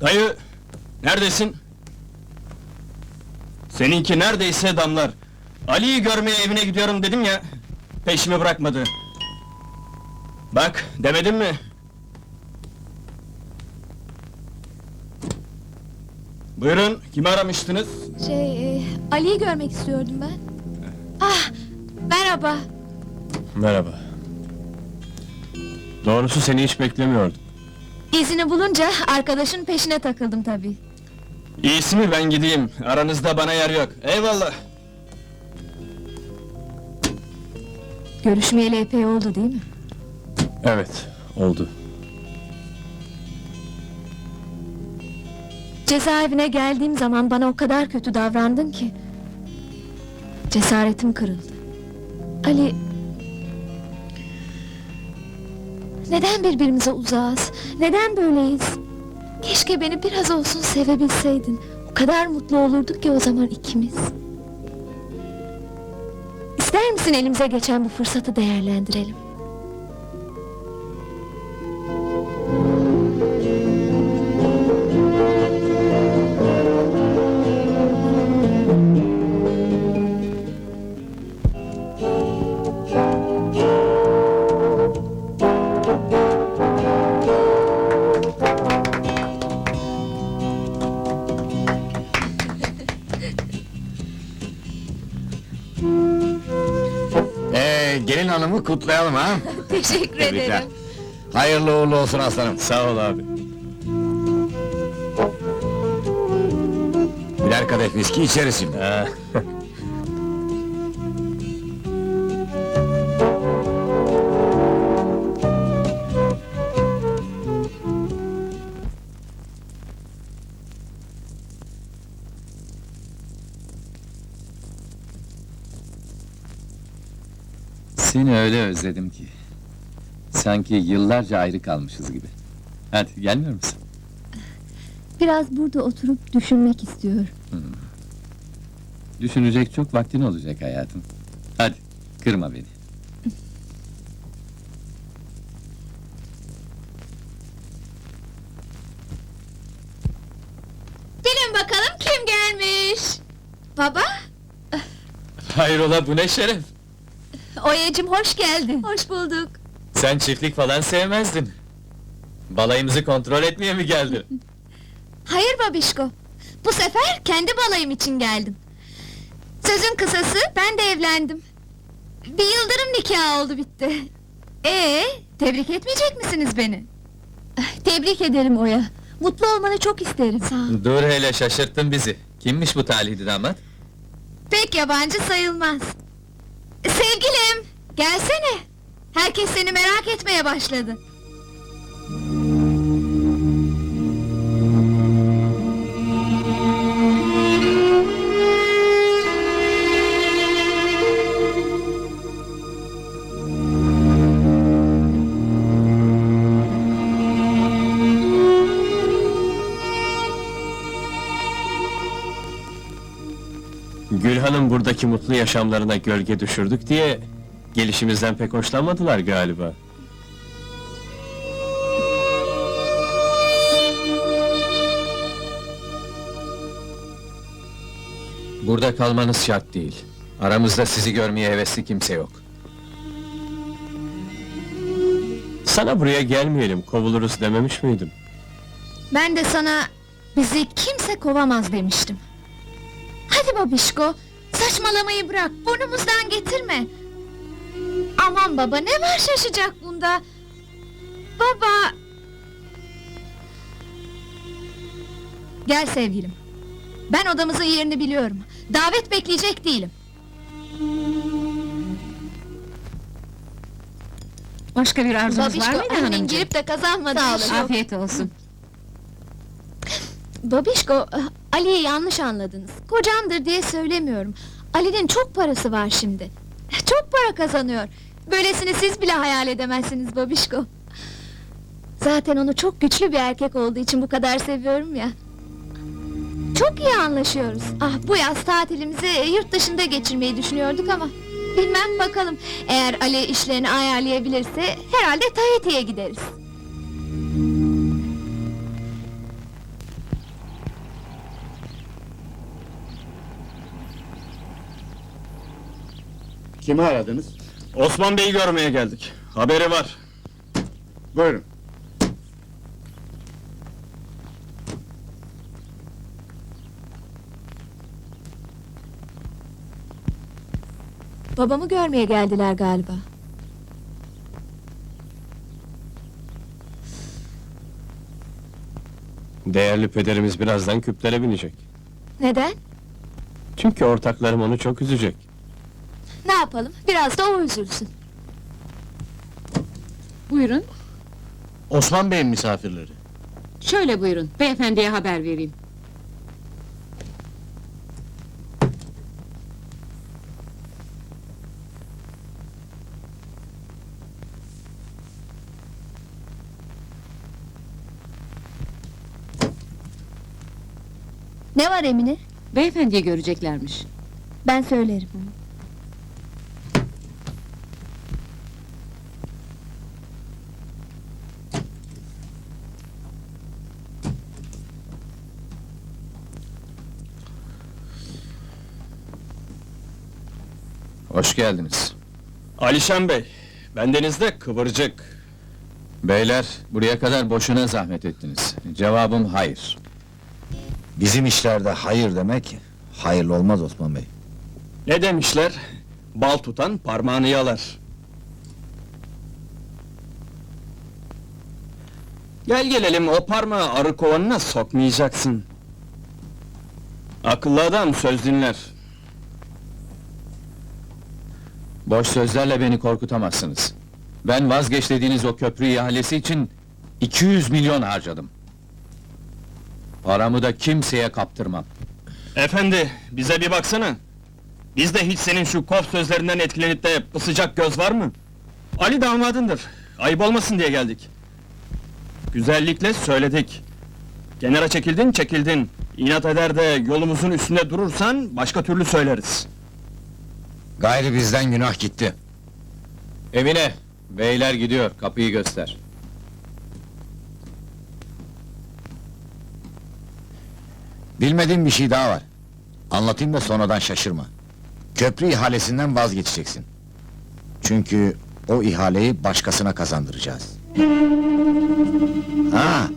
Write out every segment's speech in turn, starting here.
Dayı, neredesin? Seninki neredeyse damlar. Ali'yi görmeye evine gidiyorum dedim ya, peşimi bırakmadı. Bak, demedim mi? Buyurun, kimi aramıştınız? Şey, e, Ali'yi görmek istiyordum ben. Ah, merhaba. Merhaba. Doğrusu seni hiç beklemiyordum. İzini bulunca arkadaşın peşine takıldım tabii. İyisi mi ben gideyim, aranızda bana yer yok. Eyvallah. Görüşmeyeli epey oldu değil mi? Evet, oldu. Cezaevine geldiğim zaman bana o kadar kötü davrandın ki... Cesaretim kırıldı. Ali... Neden birbirimize uzağız? Neden böyleyiz? Keşke beni biraz olsun sevebilseydin. O kadar mutlu olurduk ki o zaman ikimiz. İster misin elimize geçen bu fırsatı değerlendirelim? Gelin hanımı kutlayalım ha. Teşekkür Tebrikler. Hayırlı uğurlu olsun aslanım. Sağ ol abi. Birer kadeh viski içeriz şimdi. Öyle özledim ki. Sanki yıllarca ayrı kalmışız gibi. Hadi gelmiyor musun? Biraz burada oturup düşünmek istiyorum. Düşünecek çok vaktin olacak hayatım. Hadi kırma beni. Bilin bakalım kim gelmiş? Baba? Hayrola bu ne şeref? Oya'cım hoş geldin. Hoş bulduk. Sen çiftlik falan sevmezdin. Balayımızı kontrol etmeye mi geldin? Hayır babişko. Bu sefer kendi balayım için geldim. Sözün kısası ben de evlendim. Bir yıldırım nikahı oldu bitti. Ee, tebrik etmeyecek misiniz beni? Tebrik ederim Oya. Mutlu olmanı çok isterim. Sağ ol. Dur hele şaşırttın bizi. Kimmiş bu talihli damat? Pek yabancı sayılmaz. Sevgilim, gelsene. Herkes seni merak etmeye başladı. Gülhan'ın buradaki mutlu yaşamlarına gölge düşürdük diye... ...gelişimizden pek hoşlanmadılar galiba. Burada kalmanız şart değil. Aramızda sizi görmeye hevesli kimse yok. Sana buraya gelmeyelim, kovuluruz dememiş miydim? Ben de sana bizi kimse kovamaz demiştim. Babişko, saçmalamayı bırak, burnumuzdan getirme. Aman baba, ne var şaşacak bunda? Baba... Gel sevgilim. Ben odamızın yerini biliyorum. Davet bekleyecek değilim. Başka bir arzunuz var mıydı hanımcığım? girip de kazanmadı. Afiyet olsun. Babişko, Ali'yi yanlış anladınız. Kocamdır diye söylemiyorum. Ali'nin çok parası var şimdi. Çok para kazanıyor. Böylesini siz bile hayal edemezsiniz Babişko. Zaten onu çok güçlü bir erkek olduğu için bu kadar seviyorum ya. Çok iyi anlaşıyoruz. Ah bu yaz tatilimizi yurt dışında geçirmeyi düşünüyorduk ama... Bilmem bakalım. Eğer Ali işlerini ayarlayabilirse herhalde Tahiti'ye gideriz. Kimi aradınız? Osman Bey'i görmeye geldik. Haberi var. Buyurun. Babamı görmeye geldiler galiba. Değerli pederimiz birazdan küplere binecek. Neden? Çünkü ortaklarım onu çok üzecek. Ne yapalım? Biraz da o üzülsün. Buyurun. Osman Bey'in misafirleri. Şöyle buyurun. Beyefendiye haber vereyim. Ne var Emine? Beyefendiyi göreceklermiş. Ben söylerim. Hoş geldiniz. Alişan Bey, bendenizde kıvırcık. Beyler, buraya kadar boşuna zahmet ettiniz. Cevabım hayır. Bizim işlerde hayır demek, hayırlı olmaz Osman Bey. Ne demişler? Bal tutan parmağını yalar. Gel gelelim o parmağı arı kovanına sokmayacaksın. Akıllı adam söz dinler. Boş sözlerle beni korkutamazsınız. Ben vazgeç dediğiniz o köprü ihalesi için 200 milyon harcadım. Paramı da kimseye kaptırmam. Efendi, bize bir baksana. Bizde hiç senin şu kof sözlerinden etkilenip de pısacak göz var mı? Ali damadındır. Ayıp olmasın diye geldik. Güzellikle söyledik. Kenara çekildin, çekildin. İnat eder de yolumuzun üstünde durursan başka türlü söyleriz. Gayrı bizden günah gitti. Emine, beyler gidiyor, kapıyı göster. Bilmediğim bir şey daha var. Anlatayım da sonradan şaşırma. Köprü ihalesinden vazgeçeceksin. Çünkü o ihaleyi başkasına kazandıracağız. Ha,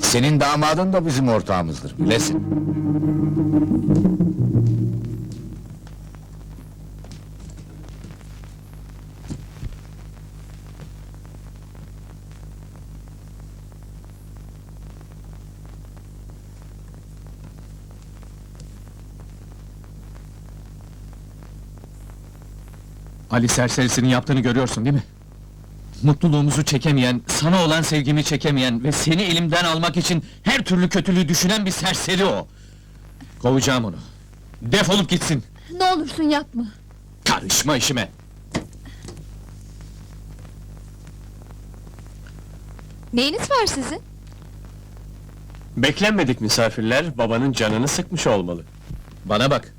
senin damadın da bizim ortağımızdır, bilesin. Ali serserisinin yaptığını görüyorsun değil mi? Mutluluğumuzu çekemeyen, sana olan sevgimi çekemeyen ve seni elimden almak için her türlü kötülüğü düşünen bir serseri o. Kovacağım onu. Defolup gitsin. Ne olursun yapma. Karışma işime. Neyiniz var sizin? Beklenmedik misafirler babanın canını sıkmış olmalı. Bana bak.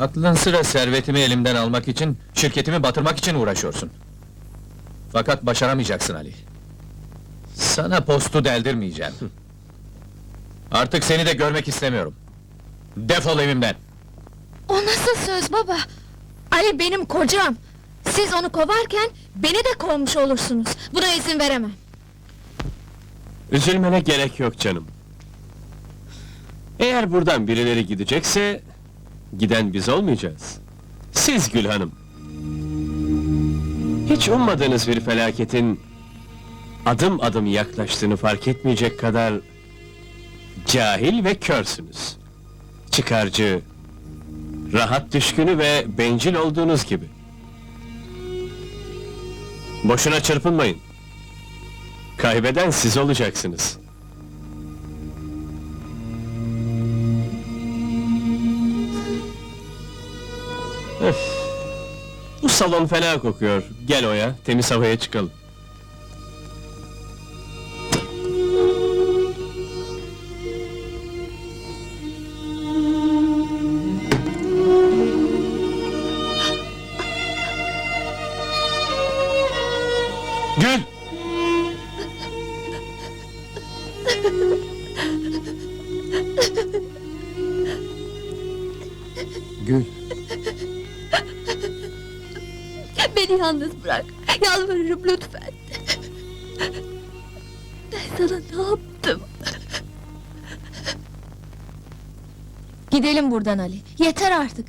Aklın sıra servetimi elimden almak için, şirketimi batırmak için uğraşıyorsun. Fakat başaramayacaksın Ali. Sana postu deldirmeyeceğim. Artık seni de görmek istemiyorum. Defol evimden. O nasıl söz baba? Ali benim kocam. Siz onu kovarken beni de kovmuş olursunuz. Buna izin veremem. Üzülmene gerek yok canım. Eğer buradan birileri gidecekse... ...giden biz olmayacağız. Siz Gül Hanım. Hiç ummadığınız bir felaketin... ...adım adım yaklaştığını fark etmeyecek kadar... ...cahil ve körsünüz. Çıkarcı... ...rahat düşkünü ve bencil olduğunuz gibi. Boşuna çırpınmayın. Kaybeden siz olacaksınız. Bu salon fena kokuyor. Gel Oya, temiz havaya çıkalım. Gül! Gül. Beni yalnız bırak. Yalvarırım lütfen. Ben sana ne yaptım? Gidelim buradan Ali. Yeter artık.